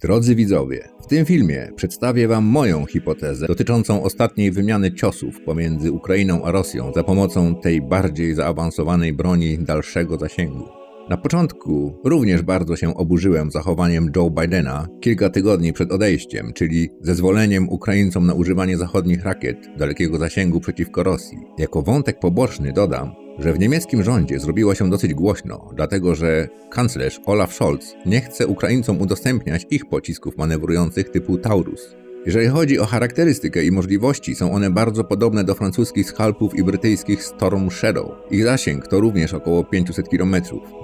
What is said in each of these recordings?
Drodzy widzowie, w tym filmie przedstawię Wam moją hipotezę dotyczącą ostatniej wymiany ciosów pomiędzy Ukrainą a Rosją za pomocą tej bardziej zaawansowanej broni dalszego zasięgu. Na początku również bardzo się oburzyłem zachowaniem Joe Bidena kilka tygodni przed odejściem, czyli zezwoleniem Ukraińcom na używanie zachodnich rakiet dalekiego zasięgu przeciwko Rosji. Jako wątek poboczny dodam, że w niemieckim rządzie zrobiło się dosyć głośno, dlatego że kanclerz Olaf Scholz nie chce Ukraińcom udostępniać ich pocisków manewrujących typu Taurus. Jeżeli chodzi o charakterystykę i możliwości, są one bardzo podobne do francuskich Scalpów i brytyjskich Storm Shadow. Ich zasięg to również około 500 km.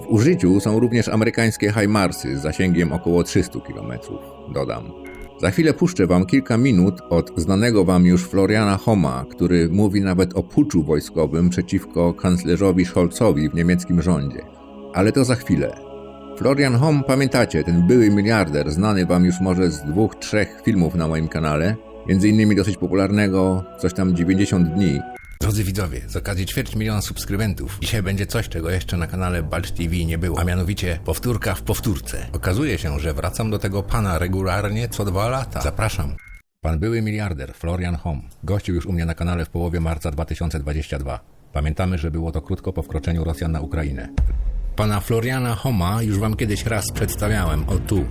W użyciu są również amerykańskie HIMARSy z zasięgiem około 300 km, dodam. Za chwilę puszczę wam kilka minut od znanego wam już Floriana Homa, który mówi nawet o puczu wojskowym przeciwko kanclerzowi Scholzowi w niemieckim rządzie. Ale to za chwilę. Florian Hom, pamiętacie, ten były miliarder, znany wam już może z dwóch, trzech filmów na moim kanale, między innymi dosyć popularnego, coś tam 90 dni. Drodzy widzowie, z okazji ćwierć miliona subskrybentów, dzisiaj będzie coś, czego jeszcze na kanale Balcz TV nie było, a mianowicie powtórka w powtórce. Okazuje się, że wracam do tego pana regularnie co dwa lata. Zapraszam. Pan były miliarder Florian Hom gościł już u mnie na kanale w połowie marca 2022. Pamiętamy, że było to krótko po wkroczeniu Rosjan na Ukrainę. Pana Floriana Homa już wam kiedyś raz przedstawiałem, o tu.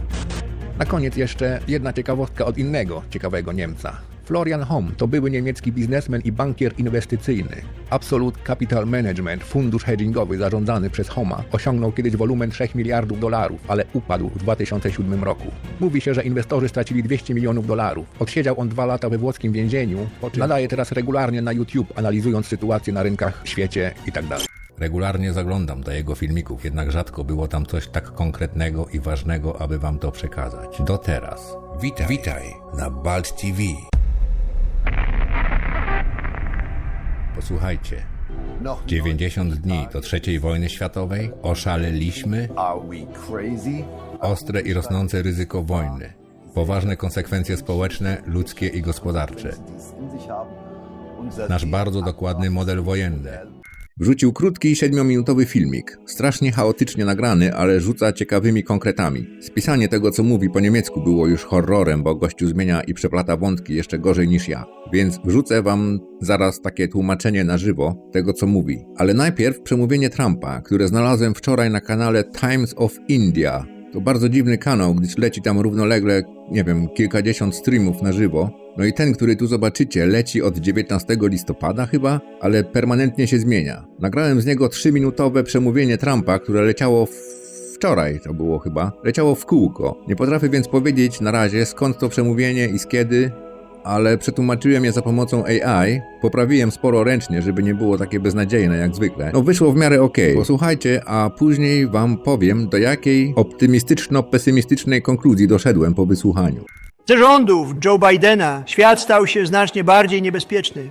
Na koniec jeszcze jedna ciekawostka od innego ciekawego Niemca. Florian Homm to były niemiecki biznesmen i bankier inwestycyjny. Absolute Capital Management, fundusz hedgingowy zarządzany przez Homa, osiągnął kiedyś wolumen 3 miliardów dolarów, ale upadł w 2007 roku. Mówi się, że inwestorzy stracili 200 milionów dolarów. Odsiedział on dwa lata we włoskim więzieniu, po czym nadaje teraz regularnie na YouTube, analizując sytuację na rynkach w świecie tak itd. Regularnie zaglądam do jego filmików, jednak rzadko było tam coś tak konkretnego i ważnego, aby wam to przekazać. Do teraz. Witaj, witaj na Balt TV. Posłuchajcie. 90 dni do trzeciej wojny światowej, oszaleliśmy, ostre i rosnące ryzyko wojny, poważne konsekwencje społeczne, ludzkie i gospodarcze, nasz bardzo dokładny model wojenny, Wrzucił krótki, siedmiominutowy filmik, strasznie chaotycznie nagrany, ale rzuca ciekawymi konkretami. Spisanie tego, co mówi po niemiecku było już horrorem, bo gościu zmienia i przeplata wątki jeszcze gorzej niż ja. Więc wrzucę wam zaraz takie tłumaczenie na żywo tego, co mówi. Ale najpierw przemówienie Trumpa, które znalazłem wczoraj na kanale Times of India. To bardzo dziwny kanał, gdyż leci tam równolegle, nie wiem, kilkadziesiąt streamów na żywo. No i ten, który tu zobaczycie, leci od 19 listopada chyba, ale permanentnie się zmienia. Nagrałem z niego 3-minutowe przemówienie Trumpa, które leciało wczoraj, to było chyba, leciało w kółko. Nie potrafię więc powiedzieć na razie skąd to przemówienie i z kiedy, ale przetłumaczyłem je za pomocą AI, poprawiłem sporo ręcznie, żeby nie było takie beznadziejne jak zwykle. No wyszło w miarę okej. Posłuchajcie, a później wam powiem, do jakiej optymistyczno-pesymistycznej konkluzji doszedłem po wysłuchaniu. Ze rządów Joe Bidena świat stał się znacznie bardziej niebezpieczny,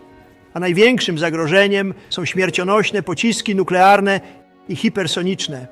a największym zagrożeniem są śmiercionośne pociski nuklearne i hipersoniczne.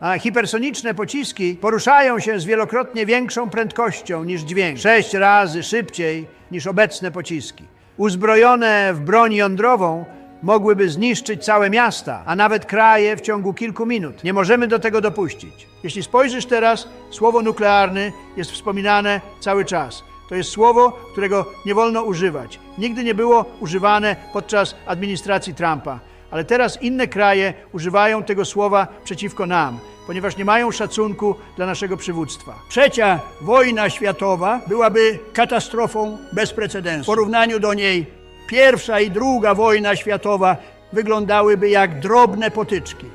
A hipersoniczne pociski poruszają się z wielokrotnie większą prędkością niż dźwięk, sześć razy szybciej niż obecne pociski. Uzbrojone w broń jądrową mogłyby zniszczyć całe miasta, a nawet kraje w ciągu kilku minut. Nie możemy do tego dopuścić. Jeśli spojrzysz teraz, słowo nuklearny jest wspominane cały czas. To jest słowo, którego nie wolno używać. Nigdy nie było używane podczas administracji Trumpa, ale teraz inne kraje używają tego słowa przeciwko nam, ponieważ nie mają szacunku dla naszego przywództwa. Trzecia wojna światowa byłaby katastrofą bez precedensu. W porównaniu do niej Pierwsza i druga wojna światowa wyglądałyby jak drobne potyczki.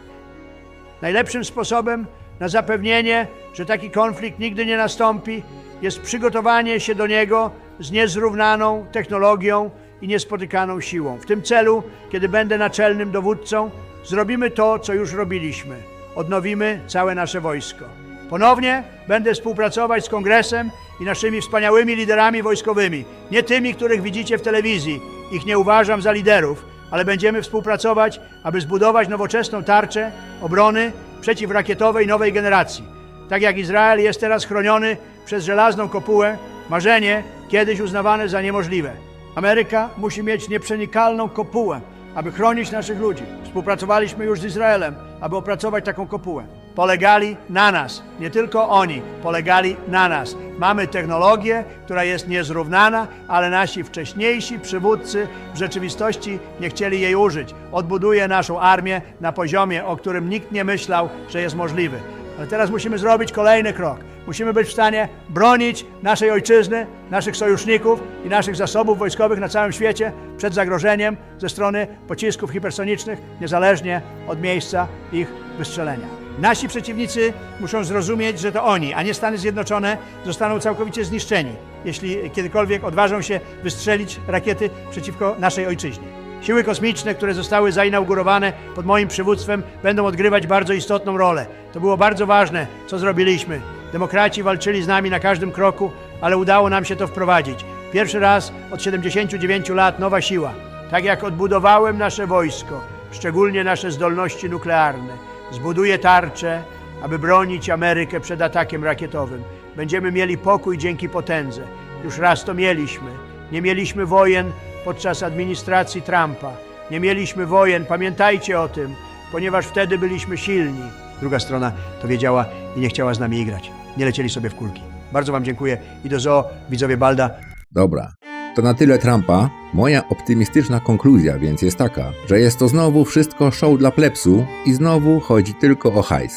Najlepszym sposobem na zapewnienie, że taki konflikt nigdy nie nastąpi, jest przygotowanie się do niego z niezrównaną technologią i niespotykaną siłą. W tym celu, kiedy będę naczelnym dowódcą, zrobimy to, co już robiliśmy. Odnowimy całe nasze wojsko. Ponownie będę współpracować z Kongresem i naszymi wspaniałymi liderami wojskowymi, nie tymi, których widzicie w telewizji. Ich nie uważam za liderów, ale będziemy współpracować, aby zbudować nowoczesną tarczę obrony przeciwrakietowej nowej generacji. Tak jak Izrael jest teraz chroniony przez żelazną kopułę, marzenie kiedyś uznawane za niemożliwe. Ameryka musi mieć nieprzenikalną kopułę, aby chronić naszych ludzi. Współpracowaliśmy już z Izraelem, aby opracować taką kopułę. polegali na nas. Nie tylko oni polegali na nas. Mamy technologię, która jest niezrównana, ale nasi wcześniejsi przywódcy w rzeczywistości nie chcieli jej użyć. Odbuduje naszą armię na poziomie, o którym nikt nie myślał, że jest możliwy. Ale teraz musimy zrobić kolejny krok. Musimy być w stanie bronić naszej ojczyzny, naszych sojuszników i naszych zasobów wojskowych na całym świecie przed zagrożeniem ze strony pocisków hipersonicznych, niezależnie od miejsca ich wystrzelenia. Nasi przeciwnicy muszą zrozumieć, że to oni, a nie Stany Zjednoczone, zostaną całkowicie zniszczeni, jeśli kiedykolwiek odważą się wystrzelić rakiety przeciwko naszej ojczyźnie. Siły kosmiczne, które zostały zainaugurowane pod moim przywództwem, będą odgrywać bardzo istotną rolę. To było bardzo ważne, co zrobiliśmy. Demokraci walczyli z nami na każdym kroku, ale udało nam się to wprowadzić. Pierwszy raz od 79 lat nowa siła. Tak jak odbudowałem nasze wojsko, szczególnie nasze zdolności nuklearne, zbuduję tarczę, aby bronić Amerykę przed atakiem rakietowym. Będziemy mieli pokój dzięki potędze. Już raz to mieliśmy. Nie mieliśmy wojen podczas administracji Trumpa. Nie mieliśmy wojen, pamiętajcie o tym, ponieważ wtedy byliśmy silni. Druga strona to wiedziała i nie chciała z nami igrać. Nie lecieli sobie w kulki. Bardzo Wam dziękuję i do zoo, widzowie Balda. Dobra. To na tyle Trumpa. Moja optymistyczna konkluzja więc jest taka, że jest to znowu wszystko show dla plepsu i znowu chodzi tylko o hajs.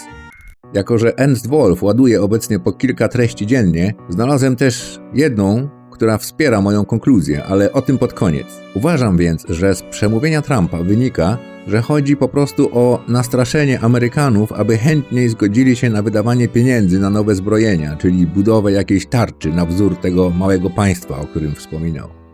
Jako, że Ernst Wolf ładuje obecnie po kilka treści dziennie, znalazłem też jedną, która wspiera moją konkluzję, ale o tym pod koniec. Uważam więc, że z przemówienia Trumpa wynika, że chodzi po prostu o nastraszenie Amerykanów, aby chętniej zgodzili się na wydawanie pieniędzy na nowe zbrojenia, czyli budowę jakiejś tarczy na wzór tego małego państwa, o którym wspominał.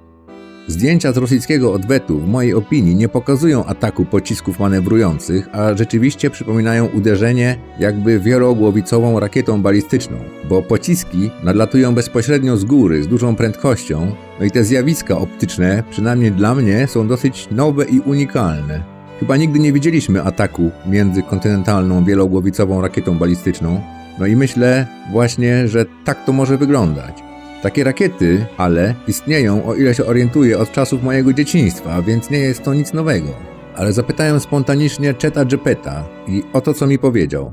Zdjęcia z rosyjskiego odwetu, w mojej opinii, nie pokazują ataku pocisków manewrujących, a rzeczywiście przypominają uderzenie jakby wielogłowicową rakietą balistyczną, bo pociski nadlatują bezpośrednio z góry z dużą prędkością, no i te zjawiska optyczne, przynajmniej dla mnie, są dosyć nowe i unikalne. Chyba nigdy nie widzieliśmy ataku międzykontynentalną wielogłowicową rakietą balistyczną, no i myślę właśnie, że tak to może wyglądać. Takie rakiety, ale istnieją, o ile się orientuję, od czasów mojego dzieciństwa, więc nie jest to nic nowego. Ale zapytałem spontanicznie Cheta Jepeta i o to, co mi powiedział.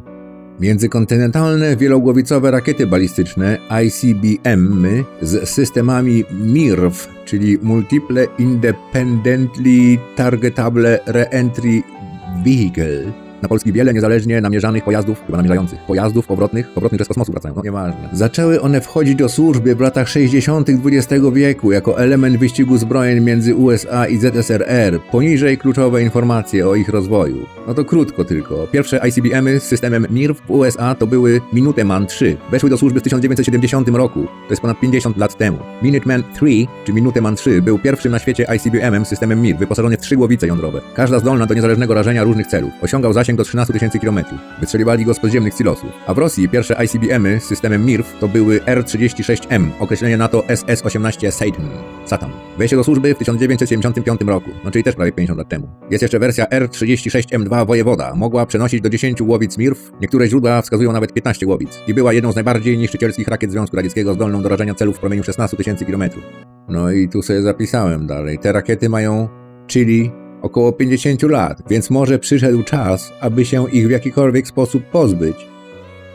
Międzykontynentalne wielogłowicowe rakiety balistyczne ICBM z systemami MIRV, czyli Multiple Independently Targetable Reentry Vehicle, na polski wiele niezależnie namierzanych pojazdów, chyba namierzających, pojazdów powrotnych, powrotnych, że z kosmosu wracają, no nieważne. Zaczęły one wchodzić do służby w latach 60. XX wieku jako element wyścigu zbrojeń między USA i ZSRR. Poniżej kluczowe informacje o ich rozwoju. No to krótko tylko. Pierwsze ICBM-y z systemem MIRV w USA to były Minuteman III. Weszły do służby w 1970 roku. To jest ponad 50 lat temu. Minuteman III, czy Minuteman III, był pierwszym na świecie ICBM-em systemem MIR, wyposażony w trzy głowice jądrowe. Każda zdolna do niezależnego rażenia różnych celów. Osiągał zasięg do 13 tysięcy km. Wystrzeliwali go z podziemnych silosów. A w Rosji pierwsze ICBM-y z systemem MIRV to były R-36M, określenie NATO SS-18 Satan. Satan. Wejście do służby w 1975 roku, no czyli też prawie 50 lat temu. Jest jeszcze wersja R-36M2 Wojewoda. Mogła przenosić do 10 łowic MIRV, niektóre źródła wskazują nawet 15 łowic. I była jedną z najbardziej niszczycielskich rakiet Związku Radzieckiego zdolną do rażenia celów w promieniu 16 tysięcy km. No i tu sobie zapisałem dalej. Te rakiety mają, czyli około 50 lat, więc może przyszedł czas, aby się ich w jakikolwiek sposób pozbyć.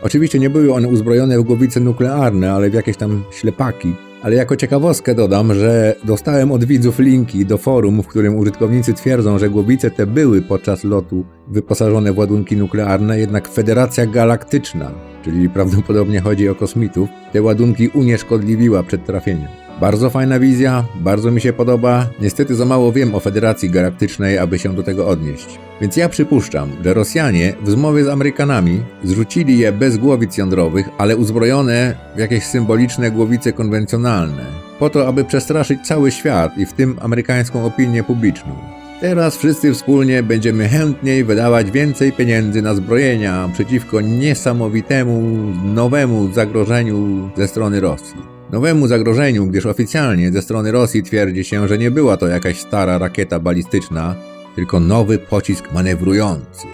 Oczywiście nie były one uzbrojone w głowice nuklearne, ale w jakieś tam ślepaki. Ale jako ciekawostkę dodam, że dostałem od widzów linki do forum, w którym użytkownicy twierdzą, że głowice te były podczas lotu wyposażone w ładunki nuklearne, jednak Federacja Galaktyczna, czyli prawdopodobnie chodzi o kosmitów, te ładunki unieszkodliwiła przed trafieniem. Bardzo fajna wizja, bardzo mi się podoba. Niestety za mało wiem o Federacji Galaktycznej, aby się do tego odnieść. Więc ja przypuszczam, że Rosjanie w zmowie z Amerykanami zrzucili je bez głowic jądrowych, ale uzbrojone w jakieś symboliczne głowice konwencjonalne. Po to, aby przestraszyć cały świat i w tym amerykańską opinię publiczną. Teraz wszyscy wspólnie będziemy chętniej wydawać więcej pieniędzy na zbrojenia przeciwko niesamowitemu, nowemu zagrożeniu ze strony Rosji. Nowemu zagrożeniu, gdyż oficjalnie ze strony Rosji twierdzi się, że nie była to jakaś stara rakieta balistyczna, tylko nowy pocisk manewrujący.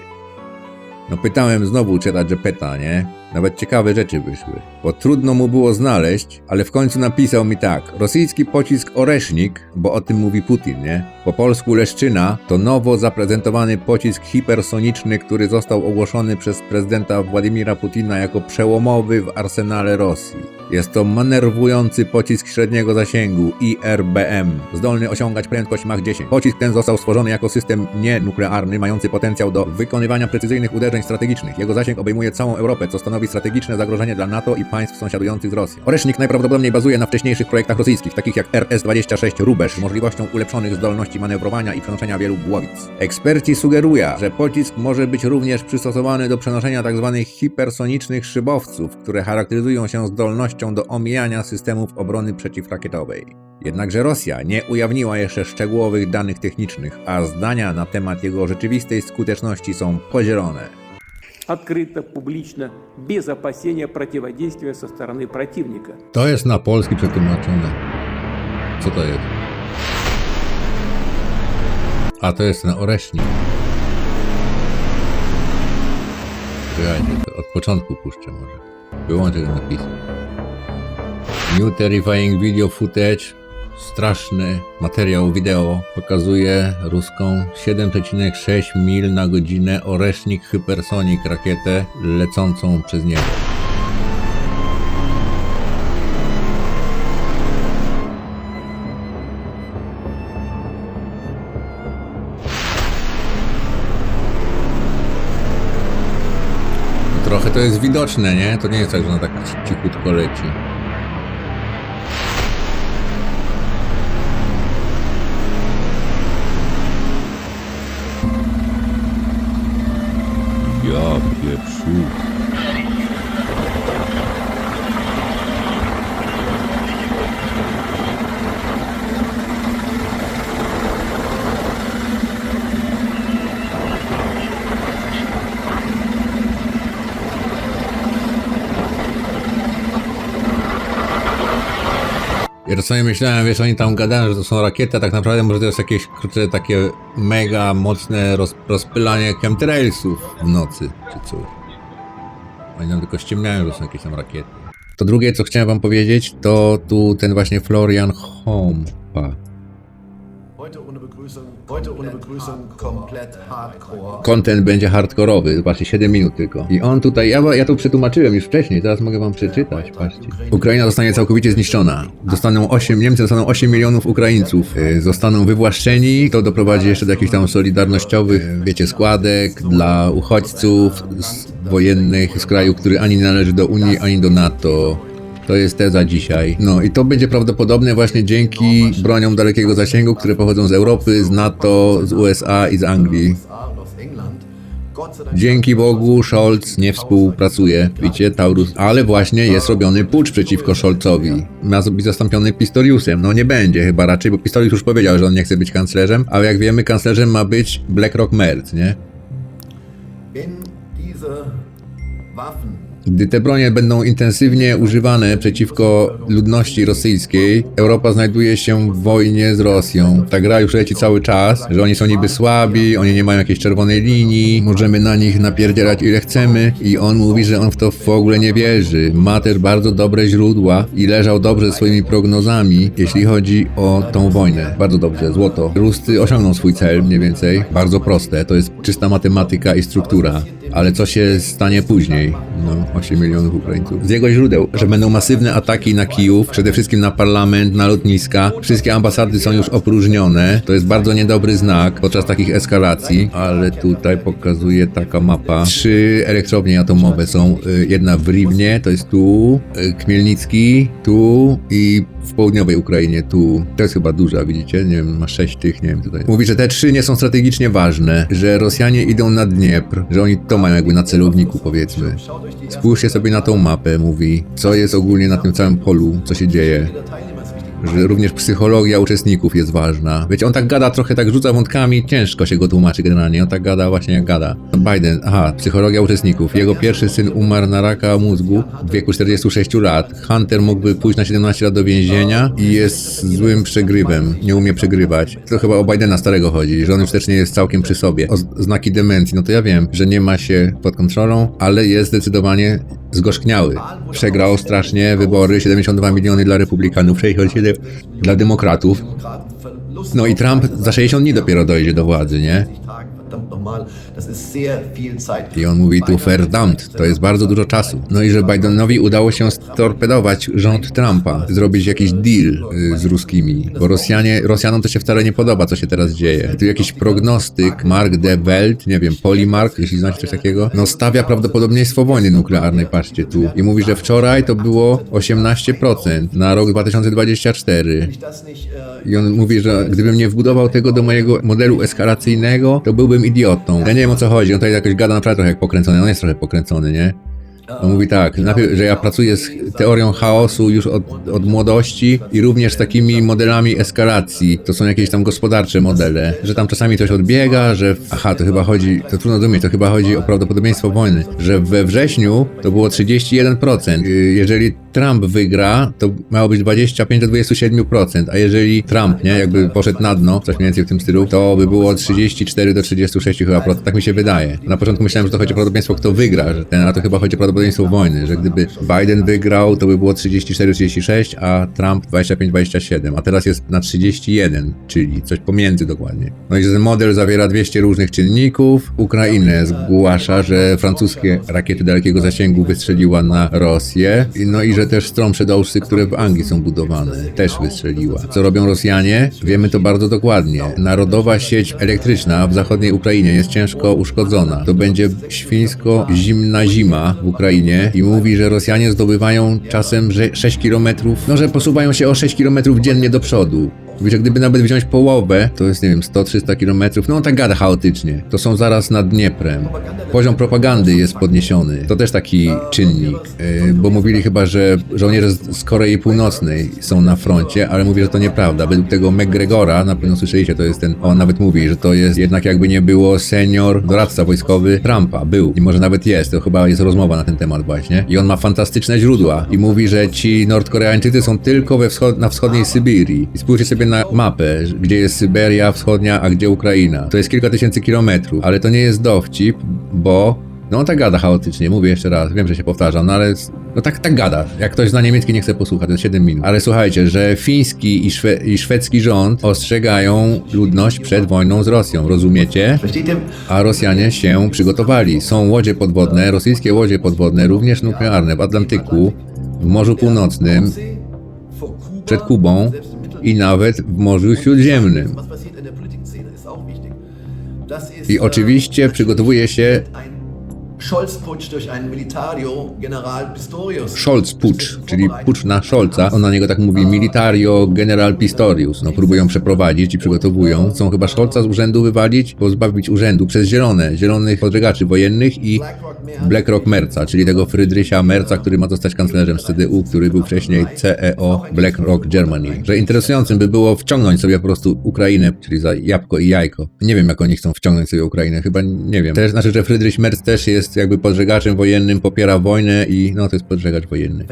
No pytałem znowu Cheta Jepeta, nie? Nawet ciekawe rzeczy wyszły. Bo trudno mu było znaleźć, ale w końcu napisał mi tak. Rosyjski pocisk Oresznik, bo o tym mówi Putin, nie? Po polsku Leszczyna to nowo zaprezentowany pocisk hipersoniczny, który został ogłoszony przez prezydenta Władimira Putina jako przełomowy w arsenale Rosji. Jest to manerwujący pocisk średniego zasięgu IRBM, zdolny osiągać prędkość Mach 10. Pocisk ten został stworzony jako system nienuklearny, mający potencjał do wykonywania precyzyjnych uderzeń strategicznych. Jego zasięg obejmuje całą Europę, co stanowi strategiczne zagrożenie dla NATO i państw sąsiadujących z Rosją. Oresznik najprawdopodobniej bazuje na wcześniejszych projektach rosyjskich, takich jak RS-26 Rubesz, z możliwością ulepszonych zdolności manewrowania i przenoszenia wielu głowic. Eksperci sugerują, że pocisk może być również przystosowany do przenoszenia tzw. hipersonicznych szybowców, które charakteryzują się zdolnością do omijania systemów obrony przeciwrakietowej. Jednakże Rosja nie ujawniła jeszcze szczegółowych danych technicznych, a zdania na temat jego rzeczywistej skuteczności są podzielone. открыто, публично, без опасения противодействия со стороны противника. To jest na polski przetłumaczone. Co to jest? A to jest ten oreśnik. Czekajcie, to od początku puszczę może. Wyłączę ten napis. New terrifying video footage. Straszny materiał wideo pokazuje ruską 7,6 mil na godzinę oresznik hypersonic rakietę lecącą przez niebo. To jest widoczne, nie? To nie jest tak, że ona tak ci- cichutko leci. Ja pieprzu. Czasami myślałem, wiesz, oni tam gadają, że to są rakiety, a tak naprawdę może to jest jakieś, kurczę, takie mega mocne roz, rozpylanie chemtrailsów w nocy, czy coś. Oni nam tylko ściemniają, że są jakieś tam rakiety. To drugie, co chciałem wam powiedzieć, to tu ten właśnie Florian Hompa. Heute ohne Begrüßung, heute ohne Begrüßung komplett hardcore. Content będzie hardkorowy, zobaczcie, 7 minut tylko. I on tutaj, ja, ja to przetłumaczyłem już wcześniej, teraz mogę wam przeczytać, patrzcie. Ukraina zostanie całkowicie zniszczona. Dostaną 8, Niemcy dostaną 8 milionów Ukraińców. Y, Zostaną wywłaszczeni, to doprowadzi jeszcze do jakichś tam solidarnościowych, wiecie, składek dla uchodźców z wojennych z kraju, który ani nie należy do Unii, ani do NATO. To jest teza dzisiaj. No i to będzie prawdopodobne właśnie dzięki broniom dalekiego zasięgu, które pochodzą z Europy, z NATO, z USA i z Anglii. Dzięki Bogu Scholz nie współpracuje, widzicie, Taurus, ale właśnie jest robiony pucz przeciwko Scholzowi. Ma być zastąpiony Pistoriusem. No nie będzie chyba raczej, bo Pistorius już powiedział, że on nie chce być kanclerzem, ale jak wiemy, kanclerzem ma być BlackRock Merz, nie? wenn diese Waffen Gdy te bronie będą intensywnie używane przeciwko ludności rosyjskiej, Europa znajduje się w wojnie z Rosją. Ta gra już leci cały czas, że oni są niby słabi, oni nie mają jakiejś czerwonej linii, możemy na nich napierdzielać ile chcemy i on mówi, że on w to w ogóle nie wierzy. Ma też bardzo dobre źródła i leżał dobrze ze swoimi prognozami, jeśli chodzi o tą wojnę. Bardzo dobrze, złoto. Ruscy osiągną swój cel mniej więcej. Bardzo proste, to jest czysta matematyka i struktura. Ale co się stanie później? No, 8 milionów Ukraińców. Z jego źródeł, że będą masywne ataki na Kijów, przede wszystkim na parlament, na lotniska. Wszystkie ambasady są już opróżnione. To jest bardzo niedobry znak podczas takich eskalacji, ale tutaj pokazuje taka mapa. Trzy elektrownie atomowe są. y, Jedna w Rivnie, to jest tu, y, Kmielnicki, tu i w południowej Ukrainie, tu. To jest chyba duża, widzicie? Nie wiem, ma sześć tych, nie wiem tutaj. Mówi, że te trzy nie są strategicznie ważne, że Rosjanie idą na Dniepr, że oni to mają jakby na celowniku, powiedzmy. Spójrzcie sobie na tą mapę, mówi, co jest ogólnie na tym całym polu, co się dzieje. Że również psychologia uczestników jest ważna. Wiecie, on tak gada, trochę tak rzuca wątkami, ciężko się go tłumaczy generalnie. On tak gada właśnie jak gada. Biden, aha, psychologia uczestników. Jego pierwszy syn umarł na raka mózgu w wieku 46 lat. Hunter mógłby pójść na 17 lat do więzienia i jest złym przegrywem. Nie umie przegrywać. To chyba o Bidena starego chodzi, że on już też nie jest całkiem przy sobie. O znaki demencji, no to ja wiem, że nie ma się pod kontrolą, ale jest zdecydowanie zgorzkniały. Przegrał strasznie wybory, 72 miliony dla republikanów, 67 dla demokratów. No i Trump za 60 dni dopiero dojdzie do władzy, nie? I on mówi tu verdammt, to jest bardzo dużo czasu. No i że Bidenowi udało się storpedować rząd Trumpa, zrobić jakiś deal y, z ruskimi, bo Rosjanie, Rosjanom to się wcale nie podoba, co się teraz dzieje. Tu jakiś prognostyk, Mark de Welt, nie wiem, Polimark, jeśli znacie coś takiego, no stawia prawdopodobieństwo wojny nuklearnej, patrzcie tu. I mówi, że wczoraj to było 18% na rok 2024. Das nicht, äh, I on mówi, że gdybym nie wbudował tego do mojego modelu eskalacyjnego, to byłbym idiotą. Ja nie wiem o co chodzi, on tutaj jakoś gada naprawdę trochę jak pokręcony, on jest trochę pokręcony, nie? On mówi tak, najpierw, że ja pracuję z teorią chaosu już od, od młodości i również z takimi modelami eskalacji. To są jakieś tam gospodarcze modele, że tam czasami coś odbiega, że... Aha, to chyba chodzi, to trudno zrozumieć, to chyba chodzi o prawdopodobieństwo wojny, że we wrześniu to było 31%. Y, Jeżeli Trump wygra, to miało być 25 do 27%, a jeżeli Trump, nie, jakby poszedł na dno, coś mniej więcej w tym stylu, to by było 34 do 36 chyba procent, tak mi się wydaje. Na początku myślałem, że to chodzi o prawdopodobieństwo, kto wygra, że ten, a to chyba chodzi o prawdopodobieństwo wojny, że gdyby Biden wygrał, to by było 34-36, a Trump 25-27, a teraz jest na 31, czyli coś pomiędzy dokładnie. No i ten model zawiera 200 różnych czynników. Ukrainę zgłasza, że francuskie rakiety dalekiego zasięgu wystrzeliła na Rosję, no i że też Stormshadowsy, które w Anglii są budowane, też wystrzeliła. Co robią Rosjanie? Wiemy to bardzo dokładnie. Narodowa sieć elektryczna w zachodniej Ukrainie jest ciężko uszkodzona. To będzie świńsko-zimna zima w Ukrainie i mówi, że Rosjanie zdobywają czasem że 6 km, no że posuwają się o 6 km dziennie do przodu. Mówi, że gdyby nawet wziąć połowę, to jest, nie wiem, 100-300 km, no on tak gada chaotycznie. To są zaraz nad Dnieprem. Poziom propagandy jest podniesiony. To też taki czynnik, yy, bo mówili chyba, że żołnierze z Korei Północnej są na froncie, ale mówi, że to nieprawda. Według tego McGregora, na pewno słyszeliście, to jest ten, on nawet mówi, że to jest jednak jakby nie było senior doradca wojskowy Trumpa. Był i może nawet jest, to chyba jest rozmowa na ten temat właśnie. I on ma fantastyczne źródła i mówi, że ci Nordkoreańczycy są tylko wschod na wschodniej Syberii. I spójrzcie sobie na mapę, gdzie jest Syberia wschodnia, a gdzie Ukraina. To jest kilka tysięcy kilometrów, ale to nie jest dowcip, bo no on tak gada chaotycznie, mówię jeszcze raz, wiem, że się powtarzam, no ale no tak, tak gada. Jak ktoś zna niemiecki, nie chce posłuchać, to jest 7 minut. Ale słuchajcie, że fiński i, szwe i szwedzki rząd ostrzegają ludność przed wojną z Rosją, rozumiecie? A Rosjanie się przygotowali. Są łodzie podwodne, rosyjskie łodzie podwodne, również nuklearne w Atlantyku, w Morzu Północnym, przed Kubą. I nawet w Morzu Śródziemnym. I oczywiście przygotowuje się Scholz-Putsch durch einen Militario General Pistorius. Scholz Pucz, czyli pucz na Scholza. On na niego tak mówi Militario General Pistorius. No próbują przeprowadzić i przygotowują. Chcą chyba Scholza z urzędu wywalić, pozbawić urzędu przez zielone, zielonych podżegaczy wojennych i BlackRock Merca, czyli tego Frydrysia Merca, który ma zostać kanclerzem z CDU, który był wcześniej CEO BlackRock Germany. Że interesującym by było wciągnąć sobie po prostu Ukrainę, czyli za jabłko i jajko. Nie wiem, jak oni chcą wciągnąć sobie Ukrainę, chyba nie wiem. Też znaczy, że Frydryś Merz też jest jakby podżegaczem wojennym, popiera wojnę i no to jest podżegacz wojenny.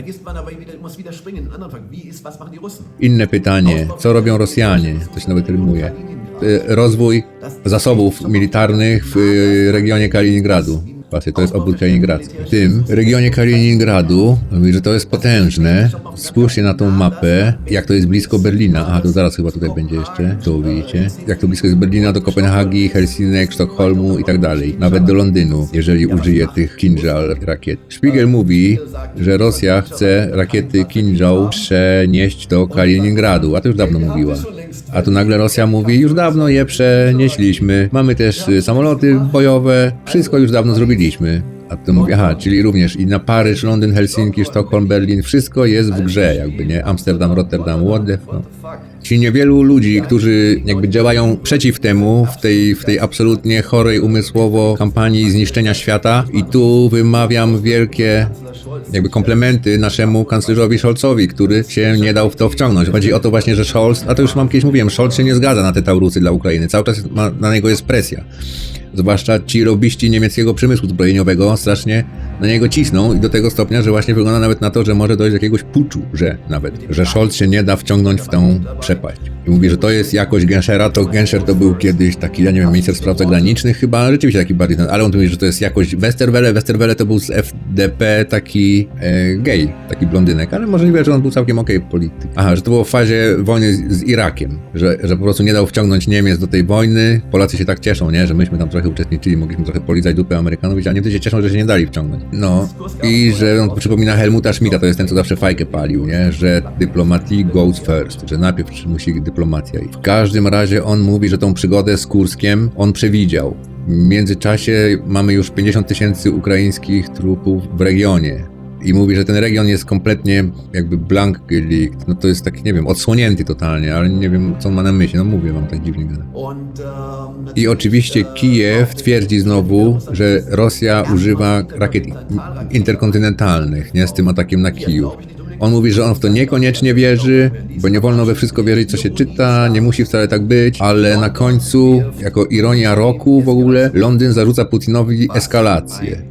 Inne pytanie, co robią Rosjanie? To się nawet rymuje. Y, Rozwój zasobów militarnych w y, regionie Kaliningradu. Patrzcie, to jest obwód Kaliningradzki. W tym regionie Kaliningradu, mówi, że to jest potężne. Spójrzcie na tą mapę, jak to jest blisko Berlina. A to zaraz chyba tutaj będzie jeszcze. Tu widzicie. Jak to blisko jest Berlina do Kopenhagi, Helsinek, Sztokholmu i tak dalej. Nawet do Londynu, jeżeli użyje tych Kinjal rakiet. Spiegel mówi, że Rosja chce rakiety Kinjal przenieść do Kaliningradu, a to już dawno mówiła. A tu nagle Rosja mówi, już dawno je przenieśliśmy. Mamy też y, samoloty bojowe, wszystko już dawno zrobiliśmy. A to mówi, aha, czyli również i na Paryż, Londyn, Helsinki, Sztokholm, Berlin, wszystko jest w grze, jakby, nie? Amsterdam, Rotterdam, the fuck. Ci niewielu ludzi, którzy jakby działają przeciw temu w tej, w tej absolutnie chorej umysłowo kampanii zniszczenia świata i tu wymawiam wielkie jakby komplementy naszemu kanclerzowi Scholzowi, który się nie dał w to wciągnąć. Chodzi o to właśnie, że Scholz, a to już mam kiedyś mówiłem, Scholz się nie zgadza na te taurusy dla Ukrainy. Cały czas ma, na niego jest presja. Zwłaszcza ci lobbyści niemieckiego przemysłu zbrojeniowego strasznie na niego cisną i do tego stopnia, że właśnie wygląda nawet na to, że może dojść do jakiegoś puczu, że nawet, że Scholz się nie da wciągnąć w tą przepaść. I mówi, że to jest jakość Genschera, to Genscher to był kiedyś taki, ja nie wiem, minister spraw zagranicznych chyba, rzeczywiście taki bardziej, ten- ale on tu mówi, że to jest jakość Westerwelle, Westerwelle to był z FDP taki e, gej, taki blondynek, ale możliwe, że on był całkiem okej polityk. Aha, że to było w fazie wojny z, z Irakiem, że, że po prostu nie dał wciągnąć Niemiec do tej wojny, Polacy się tak cieszą, nie, że myśmy tam trochę uczestniczyli, mogliśmy trochę polizać dupę Amerykanów, a Niemcy się cieszą, że się nie dali wciągnąć. No i że on przypomina Helmuta Schmidta, to jest ten, co zawsze fajkę palił, nie, że diplomatii goes first, że najpierw musi dyplomacja iść. W każdym razie on mówi, że tą przygodę z Kurskiem on przewidział. W międzyczasie mamy już 50 tysięcy ukraińskich trupów w regionie. I mówi, że ten region jest kompletnie jakby blank geleakt. No to jest tak, nie wiem, odsłonięty totalnie, ale nie wiem, co on ma na myśli. No mówię wam tak dziwnie gada. I oczywiście Kijew twierdzi znowu, że Rosja używa rakiet interkontynentalnych, nie z tym atakiem na Kijów. On mówi, że on w to niekoniecznie wierzy, bo nie wolno we wszystko wierzyć, co się czyta, nie musi wcale tak być, ale na końcu, jako ironia roku w ogóle, Londyn zarzuca Putinowi eskalację.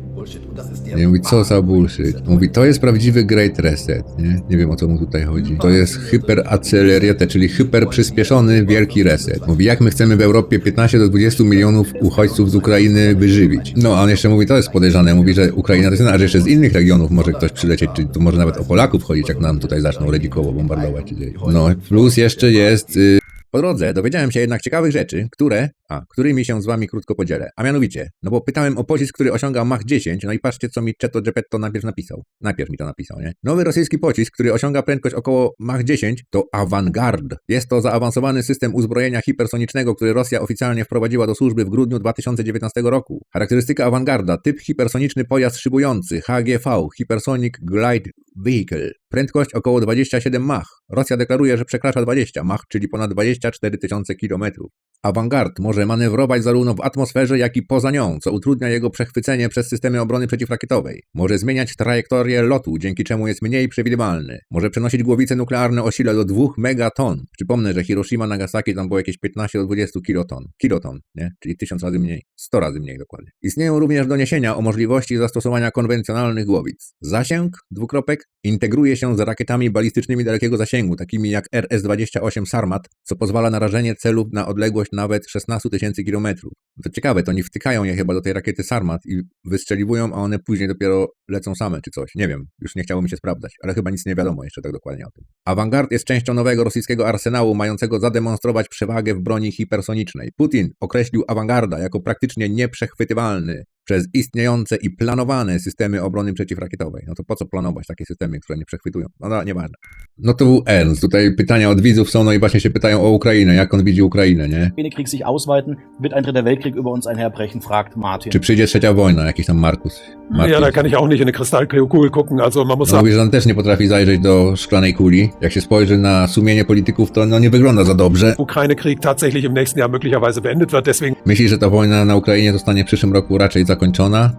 Nie mówi, co za bullshit. Mówi, to jest prawdziwy great reset, nie? Nie wiem, o co mu tutaj chodzi. To jest hyperacceleriate, czyli hyper przyspieszony wielki reset. Mówi, jak my chcemy w Europie 15 do 20 milionów uchodźców z Ukrainy wyżywić. No, a on jeszcze mówi, to jest podejrzane. Mówi, że Ukraina to jest, a że jeszcze z innych regionów może ktoś przylecieć, czyli tu może nawet o Polaków chodzić, jak nam tutaj zaczną redzikowo bombardować. czy. No, plus jeszcze jest... Y po drodze dowiedziałem się jednak ciekawych rzeczy, które, a, którymi się z wami krótko podzielę. A mianowicie, no bo pytałem o pocisk, który osiąga Mach 10, no i patrzcie, co mi Cheto Geppetto najpierw napisał. Najpierw mi to napisał, nie? Nowy rosyjski pocisk, który osiąga prędkość około Mach 10, to Avangard. Jest to zaawansowany system uzbrojenia hipersonicznego, który Rosja oficjalnie wprowadziła do służby w grudniu 2019 roku. Charakterystyka Avangarda, typ hipersoniczny pojazd szybujący, HGV, Hypersonic Glide Vehicle. Prędkość około 27 Mach. Rosja deklaruje, że przekracza 20 Mach, czyli ponad 24 tysiące kilometrów. Avangard może manewrować zarówno w atmosferze, jak i poza nią, co utrudnia jego przechwycenie przez systemy obrony przeciwrakietowej. Może zmieniać trajektorię lotu, dzięki czemu jest mniej przewidywalny. Może przenosić głowice nuklearne o sile do 2 megaton. Przypomnę, że Hiroshima, Nagasaki tam było jakieś 15 do 20 kiloton. Kiloton, nie? Czyli 1000 razy mniej. 100 razy mniej dokładnie. Istnieją również doniesienia o możliwości zastosowania konwencjonalnych głowic. Zasięg, dwukropek, integruje się z rakietami balistycznymi dalekiego zasięgu, takimi jak RS-28 Sarmat, co pozwala na rażenie celów na odległość nawet 16 tysięcy kilometrów. To ciekawe, to oni wtykają je chyba do tej rakiety Sarmat i wystrzeliwują, a one później dopiero lecą same czy coś. Nie wiem, już nie chciało mi się sprawdzać, ale chyba nic nie wiadomo jeszcze tak dokładnie o tym. Avangard jest częścią nowego rosyjskiego arsenału mającego zademonstrować przewagę w broni hipersonicznej. Putin określił Avangarda jako praktycznie nieprzechwytywalny przez istniejące i planowane systemy obrony przeciwrakietowej. No to po co planować takie systemy, które nie przechwytują? No, no nieważne. No to był Ernst. Tutaj pytania od widzów są, no i właśnie się pytają o Ukrainę, jak on widzi Ukrainę, nie? Ukraine-Krieg sich ausweiten, wird ein dritter Weltkrieg über uns einherbrechen, fragt Martin. Czy przyjdzie trzecia wojna, jakiś tam Markus? Martin. Ja, da kann ich auch nicht in eine Kristallkugel gucken. Also man muss No sagen, mówi, że on też nie potrafi zajrzeć do szklanej kuli. Jak się spojrzy na sumienie polityków, to no nie wygląda za dobrze. Ukraine-Krieg tatsächlich im nächsten Jahr möglicherweise beendet wird. Deswegen, Myśli, że ta wojna na Ukrainie zostanie w przyszłym roku raczej zakończona,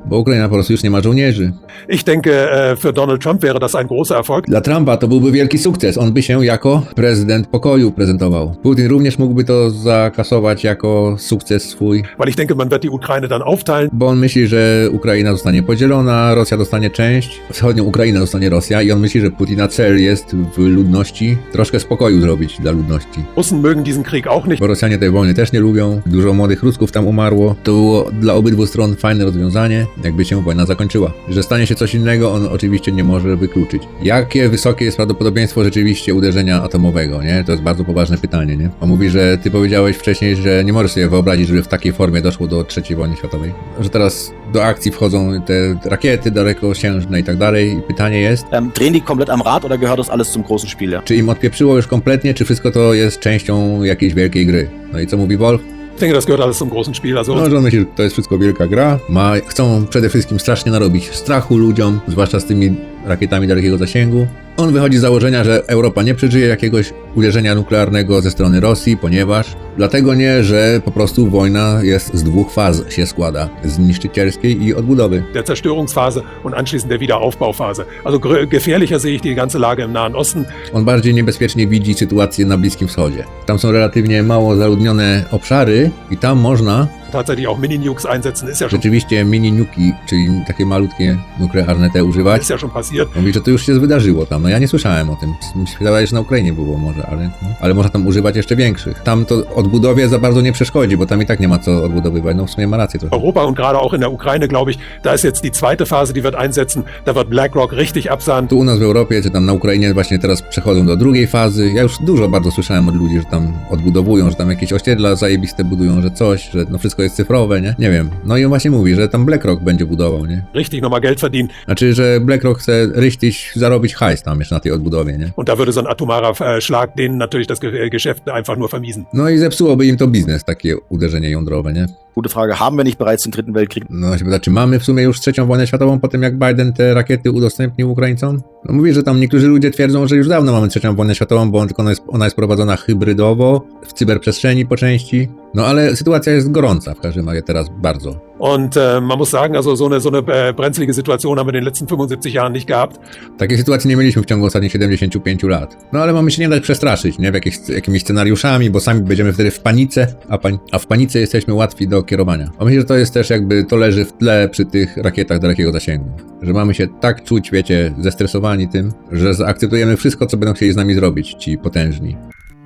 bo Ukraina po prostu już nie ma żołnierzy. ich denke, äh, für Donald Trump wäre das ein großer Erfolg. Dla Trumpa to byłby wielki sukces. On by się jako prezydent pokoju prezentował. Putin również mógłby to zakasować jako sukces swój, Weil ich denke, man wird die Ukraine dann aufteilen. bo on myśli, że Ukraina zostanie podzielona, Rosja dostanie część, wschodnią Ukrainę dostanie Rosja i on myśli, że Putina cel jest w ludności troszkę spokoju zrobić dla ludności. Russen mögen diesen Krieg auch nicht. Bo Rosjanie tej wojny też nie lubią, dużo młodych Rusków tam umarło. To było dla obydwu stron fajne rozwiązanie, jakby się wojna zakończyła. Że stanie się coś innego, on oczywiście nie może wykluczyć. Jakie wysokie jest prawdopodobieństwo rzeczywiście uderzenia atomowego, nie? To jest bardzo poważne pytanie, nie? On mówi, że ty powiedziałeś wcześniej, że nie możesz sobie wyobrazić, żeby w takiej formie doszło do trzeciej wojny światowej. Że teraz do akcji wchodzą te rakiety dalekosiężne i tak dalej. I pytanie jest, Ähm, drehen die komplett am Rad oder gehört das alles zum großen Spiel? Ja? czy im odpieprzyło już kompletnie, czy wszystko to jest częścią jakiejś wielkiej gry? No i co mówi Wolf? Gehört alles zum großen Spiel. No, że to jest wszystko wielka gra. Ma, chcą przede wszystkim strasznie narobić strachu ludziom, zwłaszcza z tymi rakietami dalekiego zasięgu. On wychodzi z założenia, że Europa nie przeżyje jakiegoś uderzenia nuklearnego ze strony Rosji, ponieważ dlatego nie, że po prostu wojna jest z dwóch faz się składa. Z niszczycielskiej i odbudowy. der Zerstörungsphase und anschließend der Wiederaufbauphase. Also gefährlicher sehe ich die ganze Lage im Nahen Osten. On bardziej niebezpiecznie widzi sytuację na Bliskim Wschodzie. Tam są relatywnie mało zaludnione obszary i tam można tatsächlich auch Mini-Nukes einsetzen, ist ja schon, Rzeczywiście mini-nuki, czyli takie malutkie nuklearne te używać. ist ja schon passiert. Mówi, że to już się wydarzyło tam. No ja nie słyszałem o tym. Wydaje, że na Ukrainie było może, ale, no, ale można tam używać jeszcze większych. Tam to odbudowie za bardzo nie przeszkodzi, bo tam i tak nie ma co odbudowywać. No w sumie ma rację trochę. Europa und gerade auch in der Ukraine, glaube ich, da ist jetzt die zweite Phase, die wird einsetzen. Da wird BlackRock richtig absahen. Tu u nas w Europie, czy tam na Ukrainie właśnie teraz przechodzą do drugiej fazy. Ja już dużo bardzo słyszałem od ludzi, że tam odbudowują, że tam jakieś osiedla zajebiste budują, że coś, że no wszystko jest cyfrowe, nie? Nie wiem. No i on właśnie mówi, że tam BlackRock będzie budował, nie? Richtig nochmal Geld verdienen. Znaczy, że BlackRock chce richtig zarobić hajs tam jeszcze na tej odbudowie, nie? Und da würde so ein atomarer äh, Schlag denen natürlich das Ge- Geschäft einfach nur vermiesen. No i zepsułoby im to biznes, takie uderzenie jądrowe, nie? Gute Frage. Haben wir nicht bereits den Dritten Weltkrieg? No się pyta, czy mamy w sumie już trzecią wojnę światową po tym, jak Biden te rakiety udostępnił Ukraińcom? No mówi, że tam niektórzy ludzie twierdzą, że już dawno mamy trzecią wojnę światową, bo tylko ona jest, ona jest prowadzona hybrydowo, w cyberprzestrzeni po części. No ale sytuacja jest gorąca w każdym razie teraz bardzo. Und äh, man muss sagen, also so eine, so eine äh, brenzlige Situation haben wir in den letzten 75 Jahren nicht gehabt. Takiej sytuacji nie mieliśmy w ciągu ostatnich 75 lat. No ale mamy się nie dać przestraszyć, nie? W jakich, jakimiś scenariuszami, bo sami będziemy wtedy w panice, a, pań, a w panice jesteśmy łatwi do kierowania. A myślę, że to jest też jakby, to leży w tle przy tych rakietach dalekiego zasięgu. Że mamy się tak czuć, wiecie, zestresowani tym, że zaakceptujemy wszystko, co będą chcieli z nami zrobić ci potężni.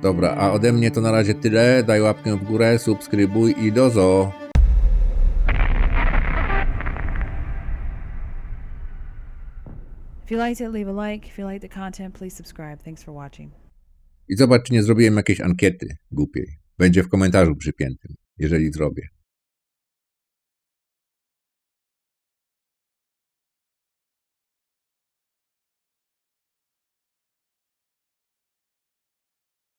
Dobra, a ode mnie to na razie tyle. Daj łapkę w górę, subskrybuj i do zo. If you liked it, leave a like. If you liked the content, please subscribe. Thanks for watching. I zobacz, czy nie zrobiłem jakiejś ankiety głupiej. Będzie w komentarzu przypiętym, jeżeli zrobię.